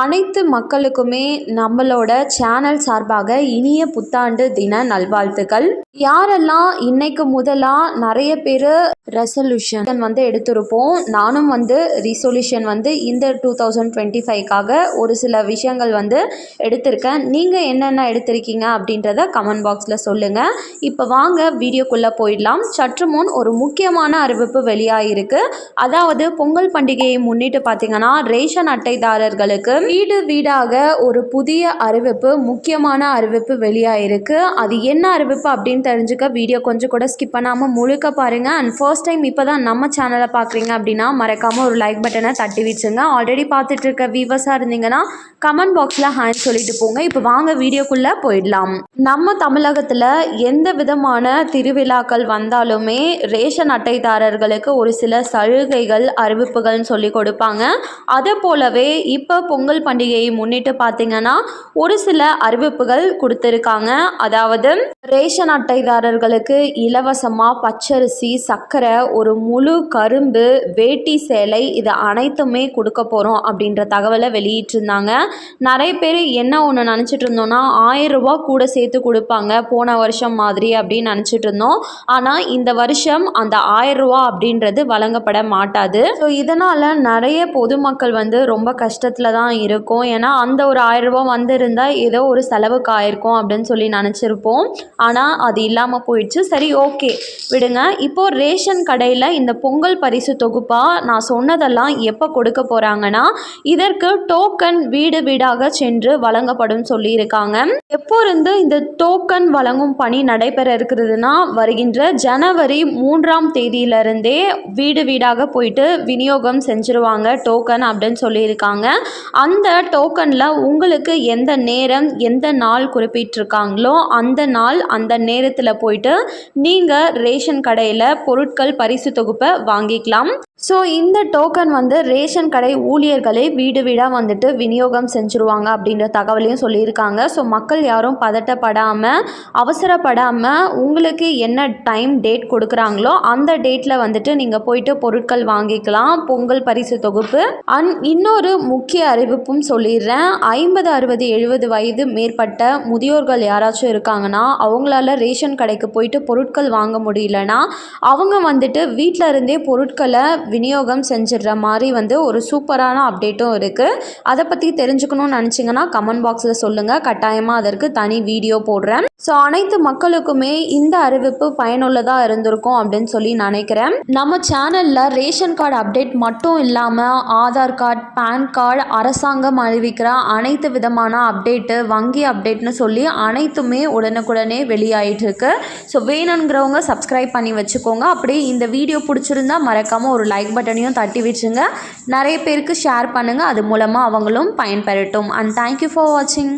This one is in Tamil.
அனைத்து மக்களுக்குமே நம்மளோட சேனல் சார்பாக இனிய புத்தாண்டு தின நல்வாழ்த்துக்கள். யாரெல்லாம் இன்னைக்கு முதலாக நிறைய பேர் ரெசல்யூஷன் வந்து எடுத்திருப்போம் நானும் வந்து ரிசொல்யூஷன் வந்து இந்த டூ தௌசண்ட் டுவெண்ட்டி ஃபைவ்க்காக ஒரு சில விஷயங்கள் வந்து எடுத்திருக்கேன். நீங்கள் என்னென்ன எடுத்திருக்கீங்க அப்படின்றத கமெண்ட் பாக்ஸில் சொல்லுங்கள் இப்போ வாங்க வீடியோக்குள்ளே போயிடலாம். சற்று முன் ஒரு முக்கியமான அறிவிப்பு வெளியாகிருக்கு அதாவது பொங்கல் பண்டிகையை முன்னிட்டு பார்த்தீங்கன்னா ரேஷன் அட்டைதாரர்களுக்கு வீடு வீடாக ஒரு புதிய அறிவிப்பு முக்கியமான அறிவிப்பு வெளியாயிருக்கு. அது என்ன அறிவிப்பு அப்படின்னு தெரிஞ்சுக்க வீடியோ கொஞ்சம் கூட ஸ்கிப் பண்ணாமல் முழுக்க பாருங்கள் அண்ட் ஃபர்ஸ்ட் டைம் இப்போ தான் நம்ம சேனலை பார்க்குறீங்க அப்படின்னா மறக்காமல் ஒரு லைக் பட்டனை தட்டி வச்சுங்க. ஆல்ரெடி பார்த்துட்டு இருக்க வியூவர்ஸாக இருந்தீங்கன்னா கமெண்ட் பாக்ஸில் ஹேண்ட் சொல்லிட்டு போங்க. இப்போ வாங்க வீடியோக்குள்ளே போயிடலாம். நம்ம தமிழகத்தில் எந்த விதமான திருவிழாக்கள் வந்தாலுமே ரேஷன் அட்டைதாரர்களுக்கு ஒரு சில சலுகைகள் அறிவிப்புகள்னு சொல்லி கொடுப்பாங்க. அதே போலவே இப்போ பொங்கல் பொங்கல் பண்டிகையை முன்னிட்டு பார்த்தீங்கன்னா ஒரு சில அறிவிப்புகள் கொடுத்துருக்காங்க. அதாவது ரேஷன் அட்டைதாரர்களுக்கு இலவசமாக பச்சரிசி சர்க்கரை ஒரு முழு கரும்பு வேட்டி சேலை இது அனைத்துமே கொடுக்க போகிறோம் அப்படின்ற தகவலை வெளியிட்டிருந்தாங்க. நிறைய பேர் என்ன ஒன்று நினச்சிட்டு இருந்தோம்னா ஆயிரம் ரூபா கூட சேர்த்து கொடுப்பாங்க போன வருஷம் மாதிரி அப்படின்னு நினச்சிட்டு இருந்தோம். ஆனால் இந்த வருஷம் அந்த ஆயிரம் ரூபா அப்படின்றது வழங்கப்பட மாட்டாது. ஸோ இதனால் நிறைய பொதுமக்கள் வந்து ரொம்ப கஷ்டத்தில் தான் இருக்கும். ஏன்னா அந்த ஒரு ஆயிரரூபா வந்திருந்தால் ஏதோ ஒரு செலவுக்கு ஆயிருக்கும் அப்படின்னு சொல்லி நினச்சிருப்போம். ஆனால் அது இல்லாமல் போயிடுச்சு. சரி ஓகே. விடுங்க. இப்போது ரேஷன் கடையில் இந்த பொங்கல் பரிசு தொகுப்பாக நான் சொன்னதெல்லாம் எப்போ கொடுக்க போகிறாங்கன்னா இதற்கு டோக்கன் வீடு வீடாக சென்று வழங்கப்படும் சொல்லியிருக்காங்க. எப்போ இருந்து இந்த டோக்கன் வழங்கும் பணி நடைபெற இருக்கிறதுனா வருகின்ற ஜனவரி மூன்றாம் தேதியிலிருந்தே வீடு வீடாக போயிட்டு விநியோகம் செஞ்சுருவாங்க டோக்கன் அப்படின்னு சொல்லியிருக்காங்க. அந்த டோக்கனில் உங்களுக்கு எந்த நேரம் எந்த நாள் குறிப்பிட்டிருக்காங்களோ அந்த நாள் அந்த நேரத்தில் போயிட்டு நீங்கள் ரேஷன் கடையில் பொருட்கள் பரிசு தொகுப்பை வாங்கிக்கலாம். ஸோ இந்த டோக்கன் வந்து ரேஷன் கடை ஊழியர்களே வீடு வீடாக வந்துட்டு விநியோகம் செஞ்சுருவாங்க அப்படின்ற தகவலையும் சொல்லியிருக்காங்க. ஸோ மக்கள் யாரும் பதட்டப்படாமல் அவசரப்படாமல் உங்களுக்கு என்ன டைம் டேட் கொடுக்குறாங்களோ அந்த டேட்டில் வந்துட்டு நீங்கள் போயிட்டு பொருட்கள் வாங்கிக்கலாம். பொங்கல் பரிசு தொகுப்பு. அண்ட் இன்னொரு முக்கிய அறிவிப்பும் சொல்லிடுறேன். ஐம்பது அறுபது எழுபது வயது மேற்பட்ட முதியோர்கள் யாராச்சும் இருக்காங்கன்னா அவங்களால ரேஷன் கடைக்கு போயிட்டு பொருட்கள் வாங்க முடியலன்னா அவங்க வந்துட்டு வீட்டில் இருந்தே பொருட்களை விநியோகம் செஞ்சிடுற மாதிரி வந்து ஒரு சூப்பரான அப்டேட்டும் இருக்குது அதை பற்றி தெரிஞ்சுக்கணும்னு நினச்சிங்கன்னா கமெண்ட் பாக்ஸில் சொல்லுங்கள் கட்டாயமாக அதற்கு தனி வீடியோ போடுறேன். ஸோ அனைத்து மக்களுக்குமே இந்த அறிவிப்பு பயனுள்ளதாக இருந்திருக்கும் அப்படின்னு சொல்லி நினைக்கிறேன். நம்ம சேனலில் ரேஷன் கார்டு அப்டேட் மட்டும் இல்லாமல் ஆதார் கார்டு பேன் கார்டு அரசாங்கம் அறிவிக்கிற அனைத்து விதமான அப்டேட்டு வங்கி அப்டேட்னு சொல்லி அனைத்துமே உடனுக்குடனே வெளியாயிட்டு இருக்கு ஸோ வேணுங்கிறவங்க சப்ஸ்கிரைப் பண்ணி வச்சுக்கோங்க. அப்படி இந்த வீடியோ பிடிச்சிருந்தா மறக்காமல் ஒரு லைக் பட்டனையும் தட்டி வச்சுங்க நிறைய பேருக்கு ஷேர் பண்ணுங்கள் அது மூலமாக அவங்களும் பயன்பெறட்டும். அண்ட் தேங்க்யூ ஃபார் வாட்சிங்